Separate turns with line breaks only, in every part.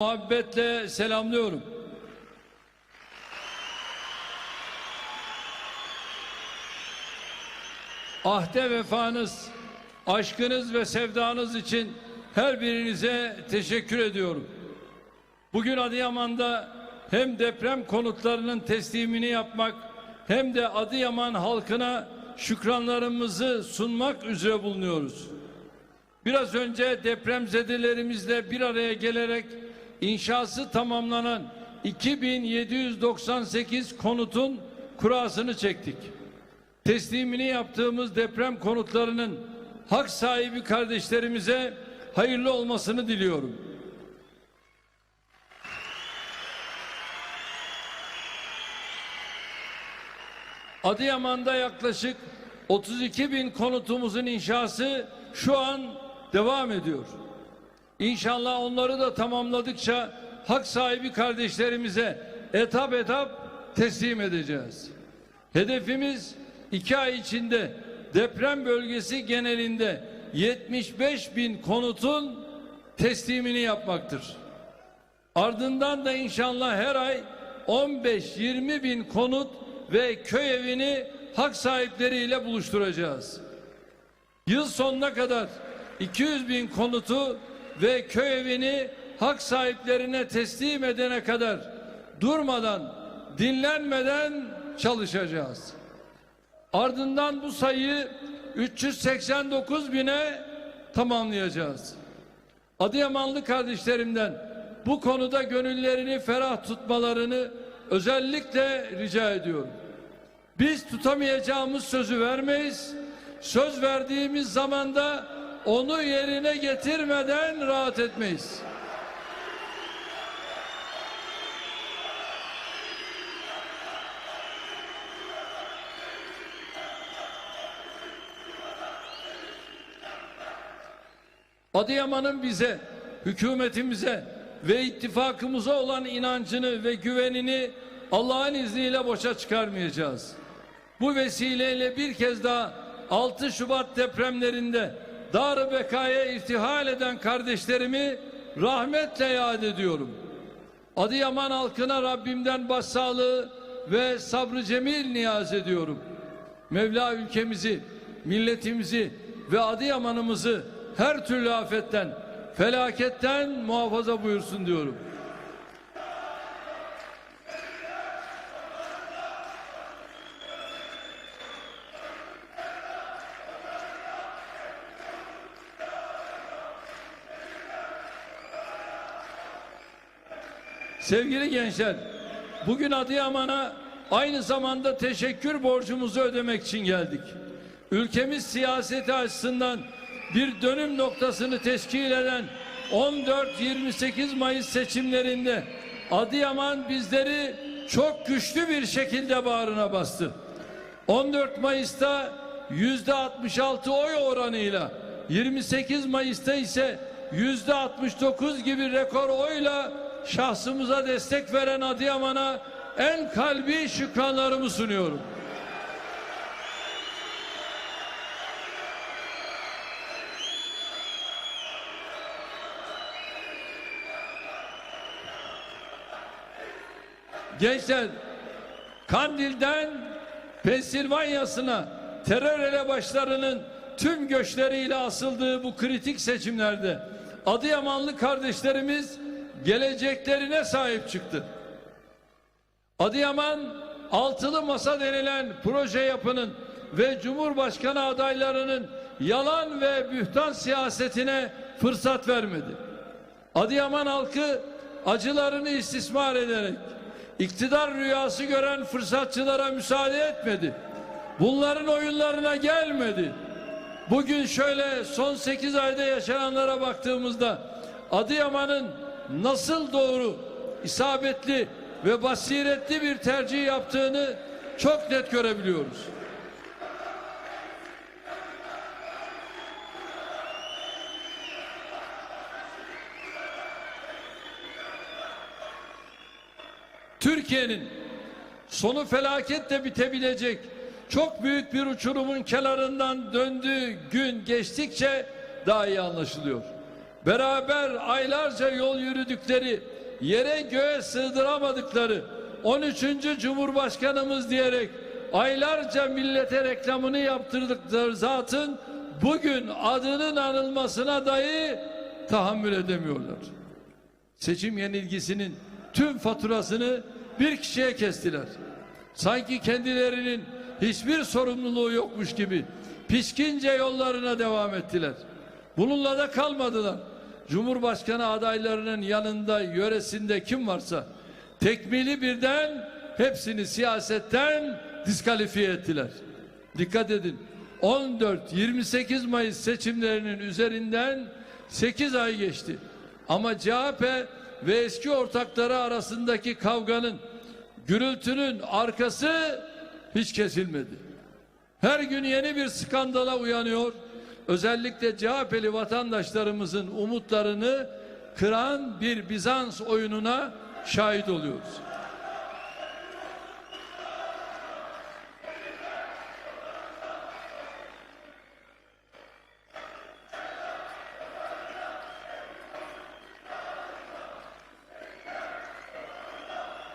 muhabbetle selamlıyorum. Ahde vefanız, aşkınız ve sevdanız için her birinize teşekkür ediyorum. Bugün Adıyaman'da hem deprem konutlarının teslimini yapmak hem de Adıyaman halkına şükranlarımızı sunmak üzere bulunuyoruz. Biraz önce depremzedelerimizle bir araya gelerek inşası tamamlanan 2798 konutun kurasını çektik. Teslimini yaptığımız deprem konutlarının hak sahibi kardeşlerimize hayırlı olmasını diliyorum. Adıyaman'da yaklaşık 32 bin konutumuzun inşası şu an devam ediyor. İnşallah onları da tamamladıkça hak sahibi kardeşlerimize etap etap teslim edeceğiz. Hedefimiz iki ay içinde deprem bölgesi genelinde 75 bin konutun teslimini yapmaktır. Ardından da inşallah her ay 15-20 bin konut ve köy evini hak sahipleriyle buluşturacağız. Yıl sonuna kadar 200 bin konutu ve köy evini hak sahiplerine teslim edene kadar durmadan, dinlenmeden çalışacağız. Ardından bu sayıyı 389 bine tamamlayacağız. Adıyamanlı kardeşlerimden bu konuda gönüllerini ferah tutmalarını özellikle rica ediyorum. Biz tutamayacağımız sözü vermeyiz. Söz verdiğimiz zamanda onu yerine getirmeden rahat etmeyiz. Adıyaman'ın bize, hükümetimize ve ittifakımıza olan inancını ve güvenini Allah'ın izniyle boşa çıkarmayacağız. Bu vesileyle bir kez daha 6 Şubat depremlerinde Dar-ı Beka'ya irtihal eden kardeşlerimi rahmetle yad ediyorum. Adıyaman halkına Rabbimden başsağlığı ve sabrı cemil niyaz ediyorum. Mevla ülkemizi, milletimizi ve Adıyaman'ımızı her türlü afetten, felaketten muhafaza buyursun diyorum. Sevgili gençler, bugün Adıyaman'a aynı zamanda teşekkür borcumuzu ödemek için geldik. Ülkemiz siyaseti açısından bir dönüm noktasını teşkil eden 14-28 Mayıs seçimlerinde Adıyaman bizleri çok güçlü bir şekilde bağrına bastı. 14 Mayıs'ta yüzde 66 oy oranıyla 28 Mayıs'ta ise yüzde 69 gibi rekor oyla şahsımıza destek veren Adıyaman'a en kalbi şükranlarımı sunuyorum. Gençler Kandil'den Pensilvanya'sına terör elebaşlarının tüm göçleriyle asıldığı bu kritik seçimlerde Adıyamanlı kardeşlerimiz geleceklerine sahip çıktı. Adıyaman altılı masa denilen proje yapının ve Cumhurbaşkanı adaylarının yalan ve bühtan siyasetine fırsat vermedi. Adıyaman halkı acılarını istismar ederek iktidar rüyası gören fırsatçılara müsaade etmedi. Bunların oyunlarına gelmedi. Bugün şöyle son 8 ayda yaşananlara baktığımızda Adıyaman'ın nasıl doğru, isabetli ve basiretli bir tercih yaptığını çok net görebiliyoruz. Türkiye'nin sonu felaketle bitebilecek çok büyük bir uçurumun kenarından döndüğü gün geçtikçe daha iyi anlaşılıyor. Beraber aylarca yol yürüdükleri, yere göğe sığdıramadıkları 13. Cumhurbaşkanımız diyerek aylarca millete reklamını yaptırdıkları zatın bugün adının anılmasına dahi tahammül edemiyorlar. Seçim yenilgisinin tüm faturasını bir kişiye kestiler. Sanki kendilerinin hiçbir sorumluluğu yokmuş gibi pişkince yollarına devam ettiler. Bununla da kalmadılar. Cumhurbaşkanı adaylarının yanında yöresinde kim varsa tekmili birden hepsini siyasetten diskalifiye ettiler. Dikkat edin. 14-28 Mayıs seçimlerinin üzerinden 8 ay geçti. Ama CHP ve eski ortakları arasındaki kavganın, gürültünün arkası hiç kesilmedi. Her gün yeni bir skandala uyanıyor. Özellikle CHP'li vatandaşlarımızın umutlarını kıran bir Bizans oyununa şahit oluyoruz.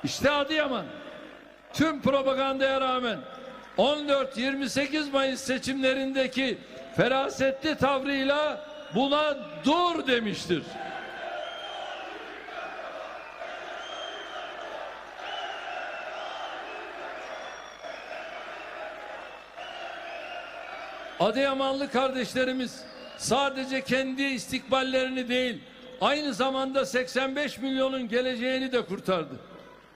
İşte Adıyaman. Tüm propagandaya rağmen 14-28 Mayıs seçimlerindeki ferasetli tavrıyla buna dur demiştir. Adıyamanlı kardeşlerimiz sadece kendi istikballerini değil, aynı zamanda 85 milyonun geleceğini de kurtardı.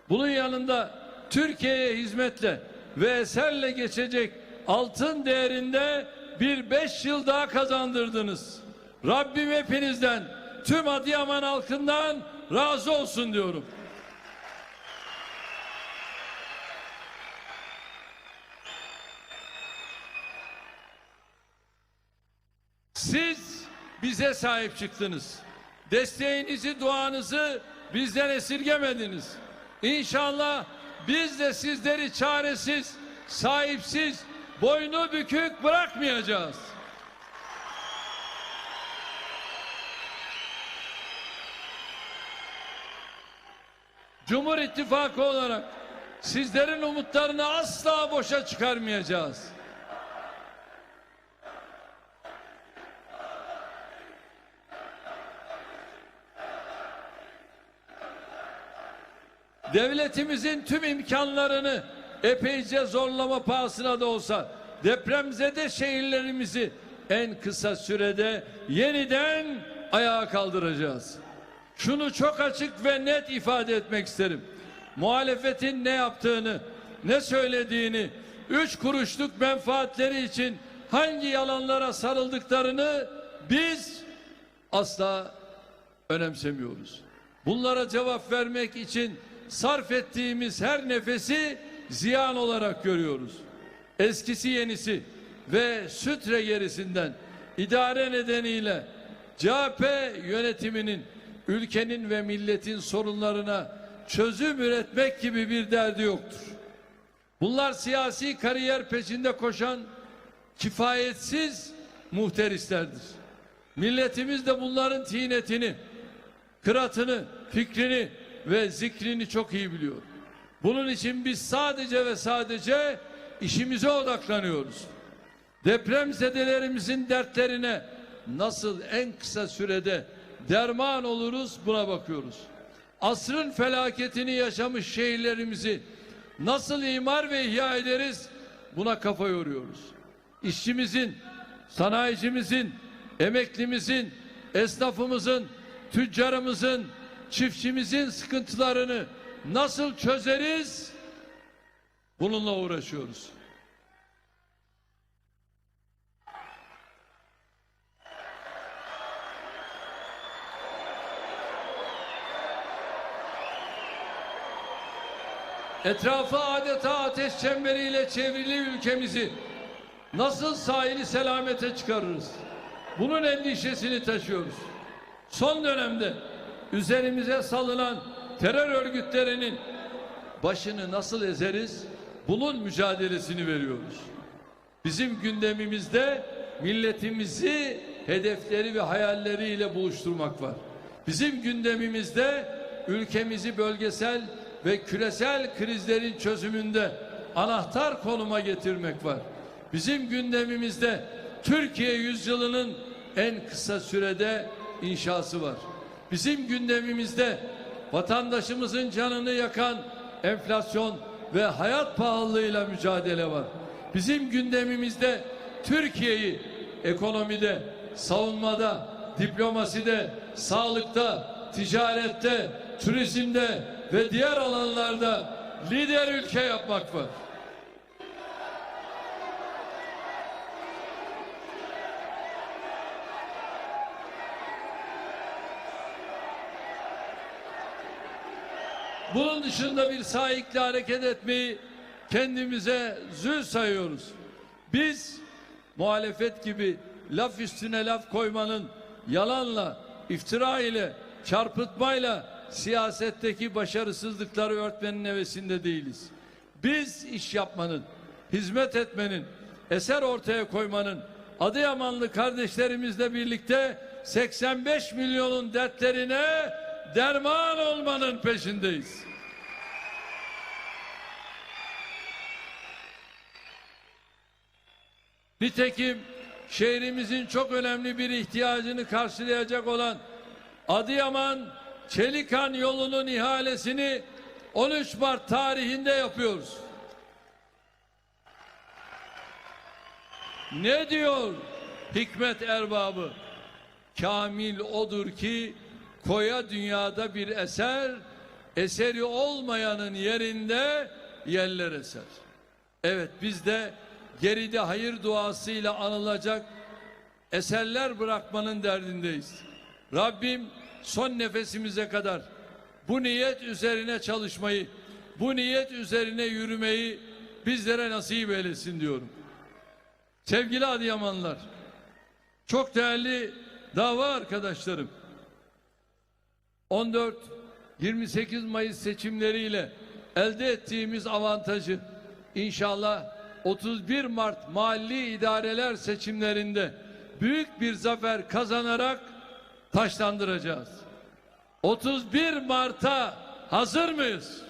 Bunun yanında Türkiye'ye hizmetle ve eserle geçecek altın değerinde bir beş yıl daha kazandırdınız. Rabbim hepinizden, tüm Adıyaman halkından razı olsun diyorum. Siz bize sahip çıktınız. Desteğinizi, duanızı bizden esirgemediniz. İnşallah biz de sizleri çaresiz, sahipsiz, boynu bükük bırakmayacağız. Cumhur İttifakı olarak sizlerin umutlarını asla boşa çıkarmayacağız. devletimizin tüm imkanlarını epeyce zorlama pahasına da olsa depremzede şehirlerimizi en kısa sürede yeniden ayağa kaldıracağız. Şunu çok açık ve net ifade etmek isterim. Muhalefetin ne yaptığını, ne söylediğini, üç kuruşluk menfaatleri için hangi yalanlara sarıldıklarını biz asla önemsemiyoruz. Bunlara cevap vermek için sarf ettiğimiz her nefesi ziyan olarak görüyoruz. Eskisi yenisi ve sütre gerisinden idare nedeniyle CHP yönetiminin ülkenin ve milletin sorunlarına çözüm üretmek gibi bir derdi yoktur. Bunlar siyasi kariyer peşinde koşan kifayetsiz muhterislerdir. Milletimiz de bunların tinetini, kıratını, fikrini ve zikrini çok iyi biliyor. Bunun için biz sadece ve sadece işimize odaklanıyoruz. Depremzedelerimizin dertlerine nasıl en kısa sürede derman oluruz buna bakıyoruz. Asrın felaketini yaşamış şehirlerimizi nasıl imar ve ihya ederiz buna kafa yoruyoruz. İşçimizin, sanayicimizin, emeklimizin, esnafımızın, tüccarımızın, çiftçimizin sıkıntılarını nasıl çözeriz? Bununla uğraşıyoruz. Etrafı adeta ateş çemberiyle çevrili ülkemizi nasıl sahili selamete çıkarırız? Bunun endişesini taşıyoruz. Son dönemde üzerimize salınan terör örgütlerinin başını nasıl ezeriz? Bunun mücadelesini veriyoruz. Bizim gündemimizde milletimizi hedefleri ve hayalleriyle buluşturmak var. Bizim gündemimizde ülkemizi bölgesel ve küresel krizlerin çözümünde anahtar konuma getirmek var. Bizim gündemimizde Türkiye yüzyılının en kısa sürede inşası var. Bizim gündemimizde vatandaşımızın canını yakan enflasyon ve hayat pahalılığıyla mücadele var. Bizim gündemimizde Türkiye'yi ekonomide, savunmada, diplomaside, sağlıkta, ticarette, turizmde ve diğer alanlarda lider ülke yapmak var. Bunun dışında bir sahikle hareket etmeyi kendimize zül sayıyoruz. Biz muhalefet gibi laf üstüne laf koymanın yalanla, iftira ile, çarpıtmayla siyasetteki başarısızlıkları örtmenin hevesinde değiliz. Biz iş yapmanın, hizmet etmenin, eser ortaya koymanın, Adıyamanlı kardeşlerimizle birlikte 85 milyonun dertlerine derman olmanın peşindeyiz. Nitekim şehrimizin çok önemli bir ihtiyacını karşılayacak olan Adıyaman Çelikan yolunun ihalesini 13 Mart tarihinde yapıyoruz. Ne diyor hikmet erbabı? Kamil odur ki koya dünyada bir eser, eseri olmayanın yerinde yerler eser. Evet biz de geride hayır duasıyla anılacak eserler bırakmanın derdindeyiz. Rabbim son nefesimize kadar bu niyet üzerine çalışmayı, bu niyet üzerine yürümeyi bizlere nasip eylesin diyorum. Sevgili Adıyamanlar, çok değerli dava arkadaşlarım, 14-28 Mayıs seçimleriyle elde ettiğimiz avantajı inşallah 31 Mart mahalli idareler seçimlerinde büyük bir zafer kazanarak taşlandıracağız. 31 Mart'a hazır mıyız?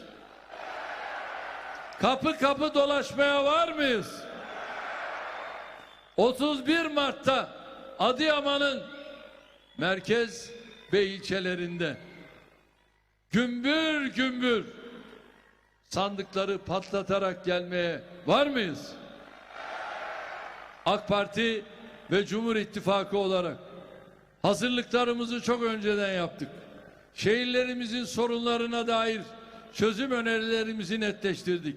Kapı kapı dolaşmaya var mıyız? 31 Mart'ta Adıyaman'ın merkez ve ilçelerinde gümbür gümbür sandıkları patlatarak gelmeye var mıyız? AK Parti ve Cumhur İttifakı olarak hazırlıklarımızı çok önceden yaptık. Şehirlerimizin sorunlarına dair çözüm önerilerimizi netleştirdik.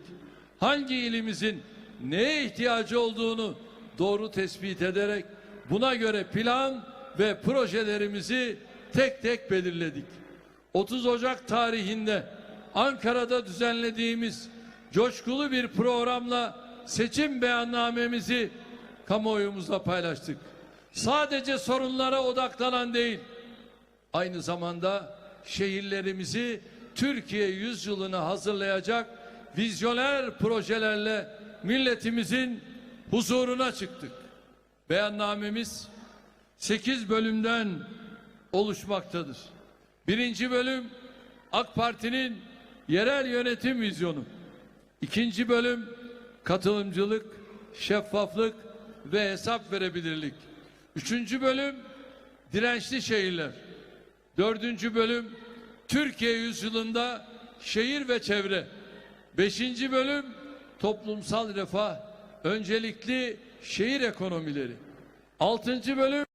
Hangi ilimizin neye ihtiyacı olduğunu doğru tespit ederek buna göre plan ve projelerimizi tek tek belirledik. 30 Ocak tarihinde Ankara'da düzenlediğimiz coşkulu bir programla seçim beyannamemizi kamuoyumuzla paylaştık. Sadece sorunlara odaklanan değil, aynı zamanda şehirlerimizi Türkiye yüzyılına hazırlayacak vizyoner projelerle milletimizin huzuruna çıktık. Beyannamemiz 8 bölümden oluşmaktadır. Birinci bölüm AK Parti'nin yerel yönetim vizyonu. İkinci bölüm katılımcılık, şeffaflık ve hesap verebilirlik. Üçüncü bölüm dirençli şehirler. Dördüncü bölüm Türkiye yüzyılında şehir ve çevre. Beşinci bölüm toplumsal refah, öncelikli şehir ekonomileri. Altıncı bölüm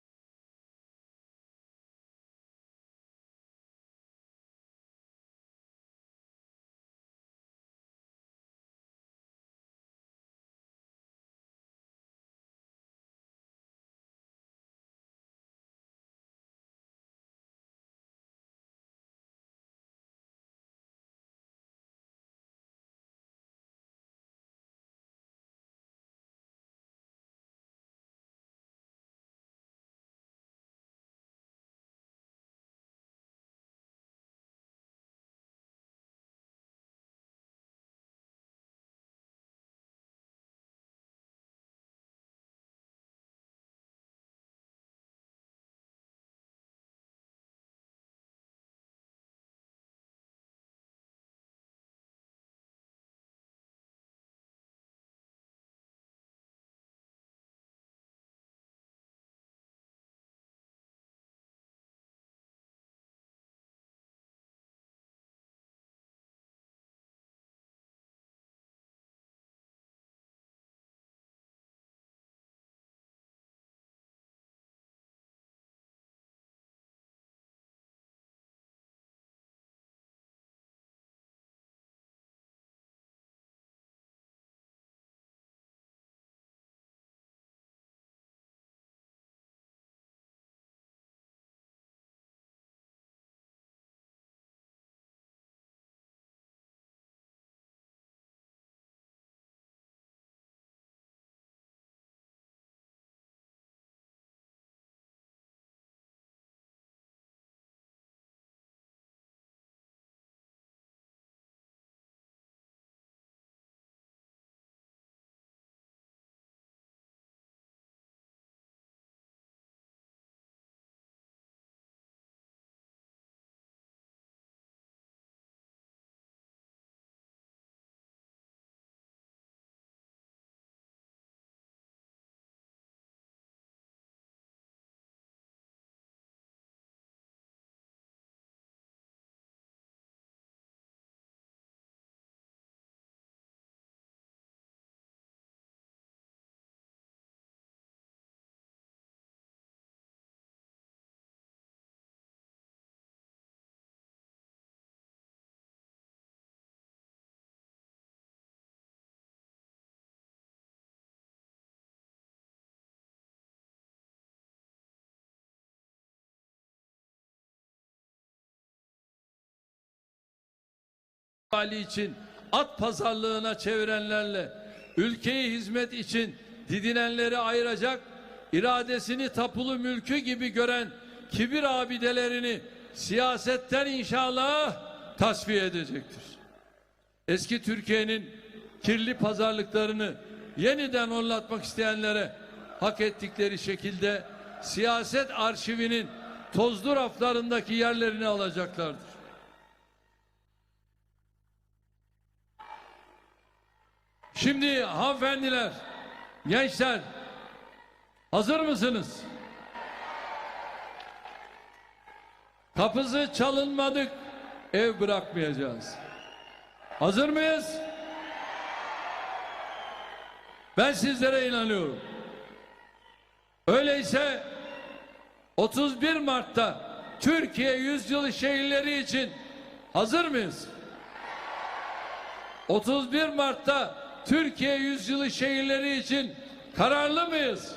hali için at pazarlığına çevirenlerle ülkeyi hizmet için didinenleri ayıracak, iradesini tapulu mülkü gibi gören kibir abidelerini siyasetten inşallah tasfiye edecektir. Eski Türkiye'nin kirli pazarlıklarını yeniden onlatmak isteyenlere hak ettikleri şekilde siyaset arşivinin tozlu raflarındaki yerlerini alacaklardır. Şimdi hanımefendiler, gençler hazır mısınız? Kapısı çalınmadık, ev bırakmayacağız. Hazır mıyız? Ben sizlere inanıyorum. Öyleyse 31 Mart'ta Türkiye Yüzyılı Şehirleri için hazır mıyız? 31 Mart'ta Türkiye Yüzyılı Şehirleri için kararlı mıyız?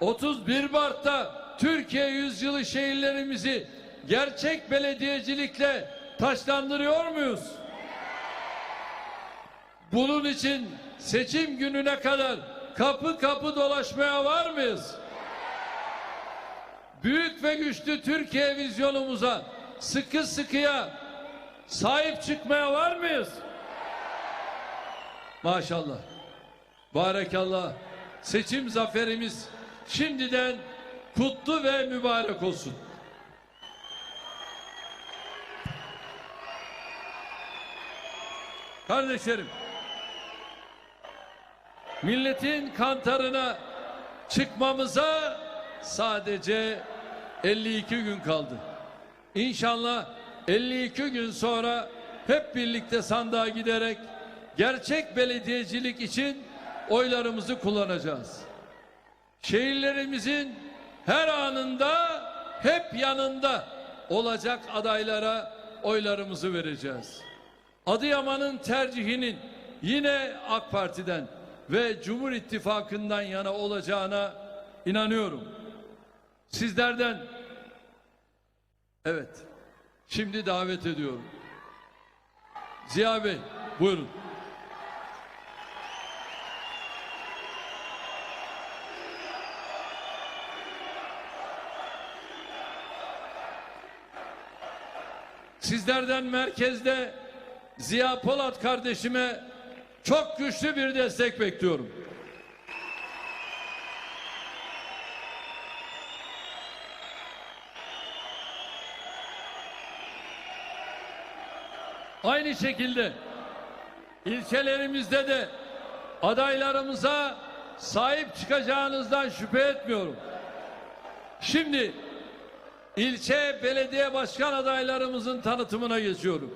31 Mart'ta Türkiye Yüzyılı şehirlerimizi gerçek belediyecilikle taşlandırıyor muyuz? Bunun için seçim gününe kadar kapı kapı dolaşmaya var mıyız? Büyük ve güçlü Türkiye vizyonumuza sıkı sıkıya sahip çıkmaya var mıyız? Maşallah. Barekallah. Seçim zaferimiz şimdiden kutlu ve mübarek olsun. Kardeşlerim, milletin kantarına çıkmamıza sadece 52 gün kaldı. İnşallah 52 gün sonra hep birlikte sandığa giderek gerçek belediyecilik için oylarımızı kullanacağız. Şehirlerimizin her anında hep yanında olacak adaylara oylarımızı vereceğiz. Adıyaman'ın tercihinin yine AK Parti'den ve Cumhur İttifakı'ndan yana olacağına inanıyorum. Sizlerden evet şimdi davet ediyorum. Ziya Bey buyurun. Sizlerden merkezde Ziya Polat kardeşime çok güçlü bir destek bekliyorum. Aynı şekilde ilçelerimizde de adaylarımıza sahip çıkacağınızdan şüphe etmiyorum. Şimdi ilçe belediye başkan adaylarımızın tanıtımına geçiyorum.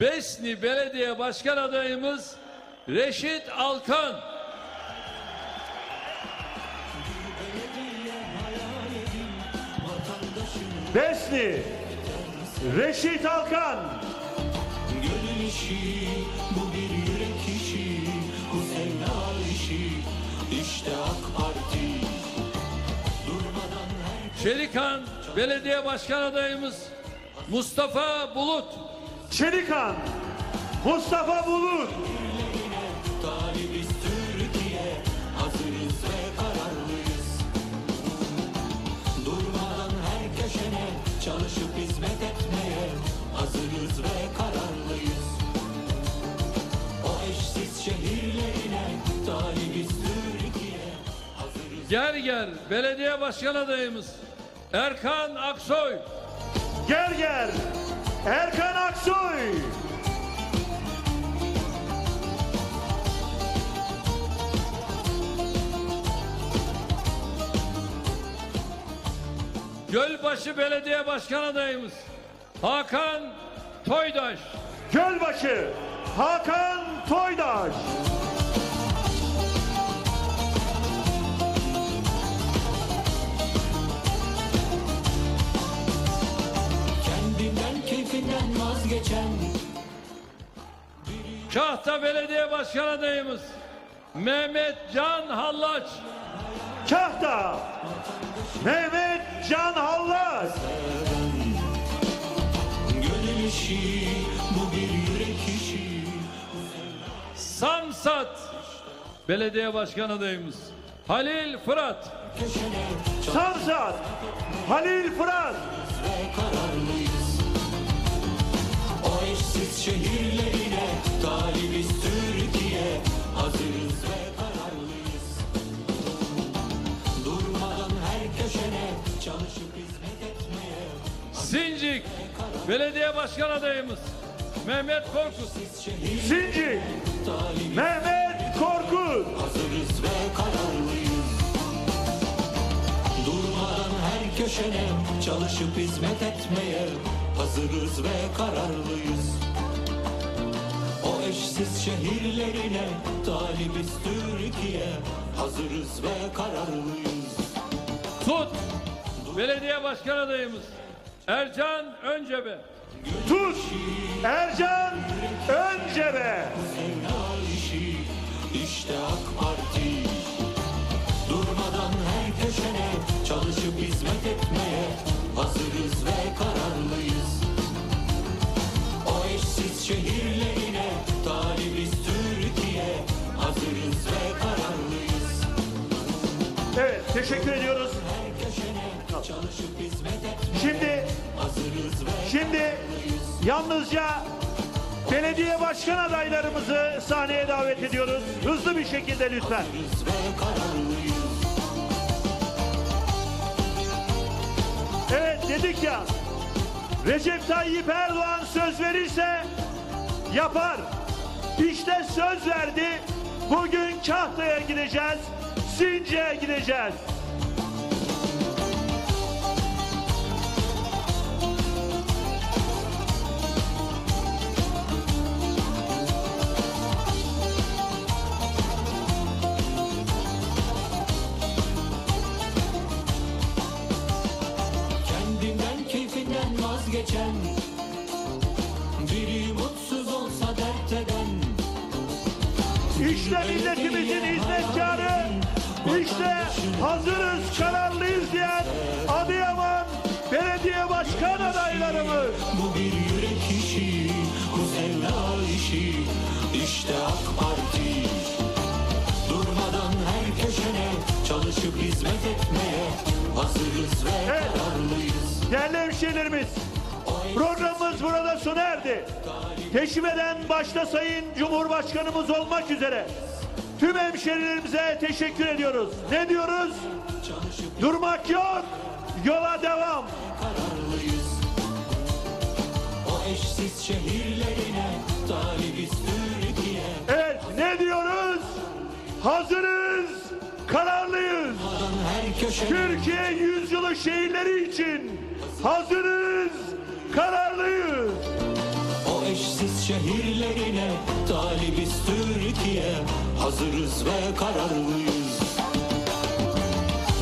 Besni Belediye Başkan adayımız Reşit Alkan.
Besni Reşit Alkan
Gönül işi, bu bir yürek işi, bu sevda işi, işte AK Parti.
Çelikan Belediye Başkan adayımız Mustafa Bulut.
Çelikan Mustafa Bulut
çalışıp hizmet etmeye, hazırız ve kararlıyız. O eşsiz şehirlerine, talibiz Türkiye, hazırız.
Gerger Belediye Başkan adayımız Erkan Aksoy.
Gerger Erkan Aksoy
Gölbaşı Belediye Başkan adayımız Hakan Toydaş.
Gölbaşı Hakan Toydaş
vazgeçen
Kahta Belediye Başkan adayımız Mehmet Can Hallaç.
Kahta Mehmet Can Hallas
Gönül işi işi Bu bir yürek işi.
Samsat Belediye Başkan adayımız Halil Fırat.
Samsat, Halil Fırat,
ve kararlıyız O eşsiz şehirlerine talibiz Türkiye. Hazırız ve kararlıyız. Durmadan her köşene çalışıp hizmet etmeye.
Sincik Belediye Başkan adayımız Mehmet Korkut.
Şehir
Sinci,
talibiz
Mehmet Korkut,
Hazırız ve kararlıyız. Durmadan her köşene çalışıp hizmet etmeye Hazırız ve kararlıyız. O eşsiz şehirlerine talibiz Türkiye. Hazırız ve kararlıyız.
Tut! Belediye Başkan adayımız. Ercan Öncebe.
Tuz, Ercan Öncebe,
işte AK Parti. Durmadan her köşene çalışıp hizmet etmeye Hazırız ve kararlıyız şehirlerine talibiz Türkiye Hazırız ve kararlıyız
Evet, teşekkür ediyoruz.
Her köşene çalışıp hizmet etmeye
Şimdi,
Hazırız ve
şimdi yalnızca belediye başkan adaylarımızı sahneye davet ediyoruz. Hızlı bir şekilde lütfen.
Hazırız ve kararlıyız
Evet dedik ya, Recep Tayyip Erdoğan söz verirse yapar. İşte söz verdi. Bugün Kahta'ya gideceğiz, Since'ye gideceğiz. Değerli hemşehrilerimiz, programımız burada sona erdi. Teşmeden başta Sayın Cumhurbaşkanımız olmak üzere tüm hemşehrilerimize teşekkür ediyoruz. Ne diyoruz? Durmak yok, yola devam.
eşsiz şehirlerine Talibiz Türkiye
Evet, ne diyoruz? Hazırız, kararlıyız. Türkiye yüzyılı şehirleri için hazırız, kararlıyız.
O eşsiz şehirlerine talibiz Türkiye. Hazırız ve kararlıyız.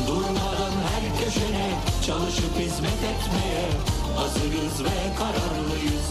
Durmadan her köşene çalışıp hizmet etmeye Hazırız ve kararlıyız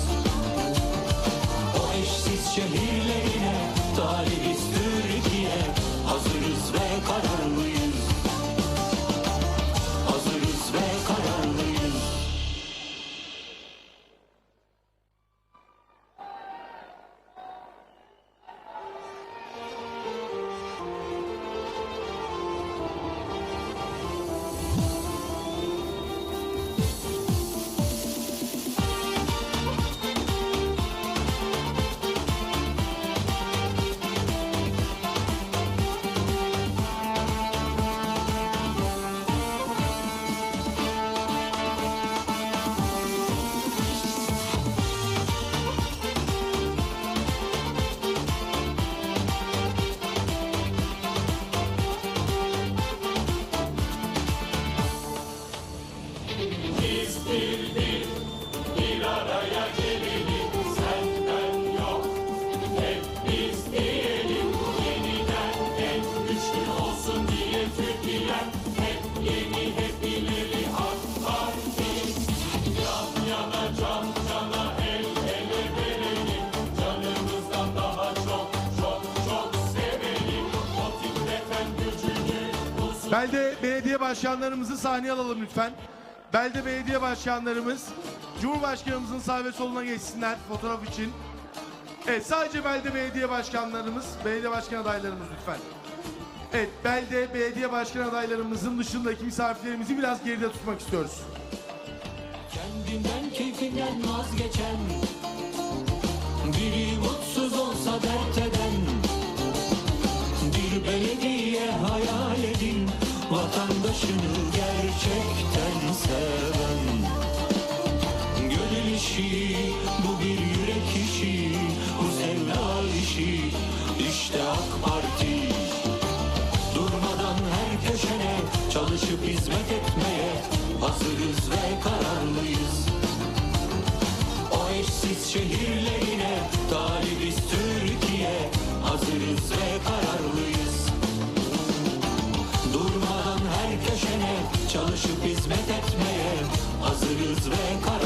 başkanlarımızı sahneye alalım lütfen. Belde belediye başkanlarımız Cumhurbaşkanımızın sağ ve soluna geçsinler fotoğraf için. Evet sadece belde belediye başkanlarımız, belediye başkan adaylarımız lütfen. Evet belde belediye başkan adaylarımızın dışındaki misafirlerimizi biraz geride tutmak istiyoruz.
Kendinden keyfinden vazgeçen Biri mutsuz olsa dert hizmet etmeye hazırız ve kararlıyız. O eşsiz şehirlerine talibiz Türkiye, hazırız ve kararlıyız. Durmadan her köşene çalışıp hizmet etmeye hazırız ve kararlıyız.